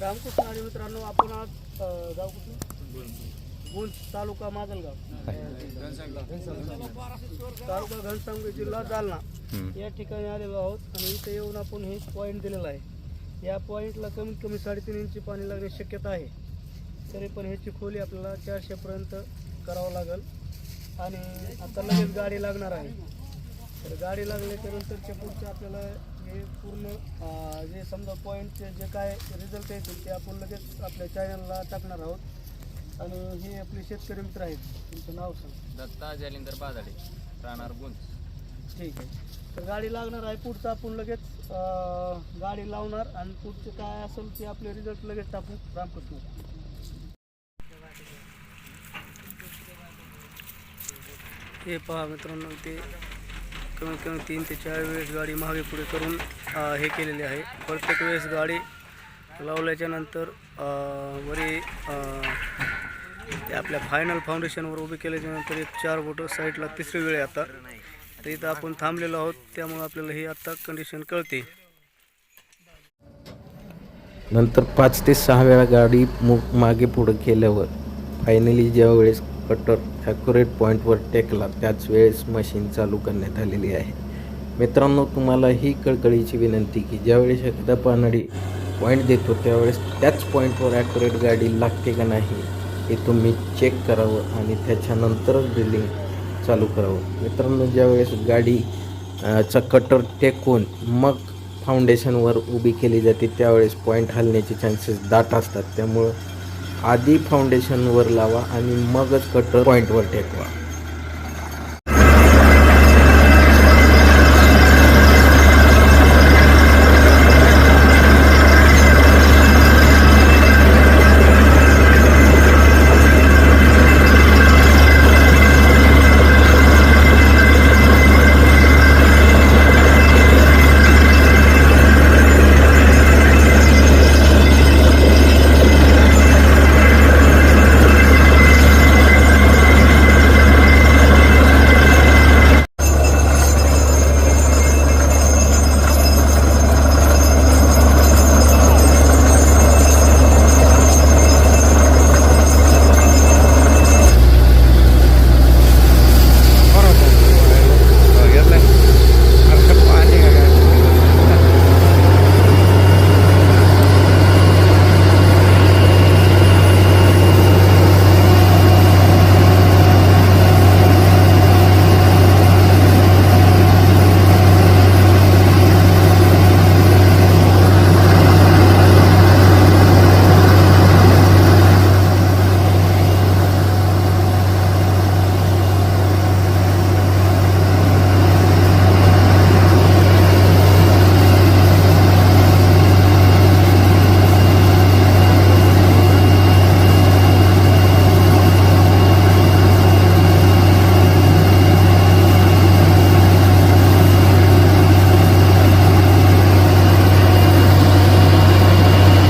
रामकृष्ण आणि मित्रांनो आपण आज गाव कुठलं गुंज तालुका माजलगाव. तालुका घनसावंगी जिल्हा जालना. या ठिकाणी आलेलो आहोत आणि इथे येऊन आपण हे पॉईंट दिलेला आहे. या पॉईंटला कमीत कमी साडेतीन इंची पाणी लागण्याची शक्यता आहे. तरी पण ह्याची खोली आपल्याला चारशेपर्यंत करावं लागेल. आणि आता लगेच गाडी लागणार आहे. तर गाडी लागल्याच्या नंतरच्या पुढचं आपल्याला हे पूर्ण जे समजा पॉईंटचे जे काय रिझल्ट येतील ते आपण लगेच आपल्या चॅनलला टाकणार आहोत. आणि हे आपले शेतकरी मित्र आहेत. तुमचं नाव सांग. दत्ता जालिंदर बाजाडे राहणार गुंज. ठीक आहे. तर गाडी लागणार आहे पुढचं आपण लगेच गाडी लावणार आणि पुढचं काय असेल ते आपले रिझल्ट लगेच टाकू रामकृष्ण. हे पहा मित्रांनो ते कमीत कमी तीन ते चार वेळेस गाडी मागे पुढे करून हे केलेले आहे. प्रत्येक वेळेस गाडी लावल्याच्या नंतर वरी ते आपल्या फायनल फाउंडेशनवर उभी केल्याच्यानंतर एक चार बोटं साईडला तिसरी वेळ आता तर इथं आपण थांबलेलो आहोत त्यामुळे आपल्याला ही आत्ता कंडिशन कळते. नंतर पाच ते सहा वेळा गाडी मागे पुढं केल्यावर फायनली ज्या वेळेस कटर ॲक्युरेट पॉईंटवर टेकला त्याच वेळेस मशीन चालू करण्यात आलेली आहे. मित्रांनो तुम्हाला ही कळकळीची विनंती की ज्यावेळेस एखादा पानडी पॉईंट देतो त्यावेळेस त्याच पॉईंटवर ॲक्युरेट गाडी लागते का नाही हे तुम्ही चेक करावं आणि त्याच्यानंतरच ड्रिलिंग चालू करावं. मित्रांनो ज्यावेळेस गाडी चा कटर टेकून मग फाउंडेशनवर उभी केली जाते त्यावेळेस पॉईंट हलण्याचे चान्सेस दाट असतात. त्यामुळं आधी फाउंडेशनवर लावा आणि मगच कटर पॉईंटवर टेकवा.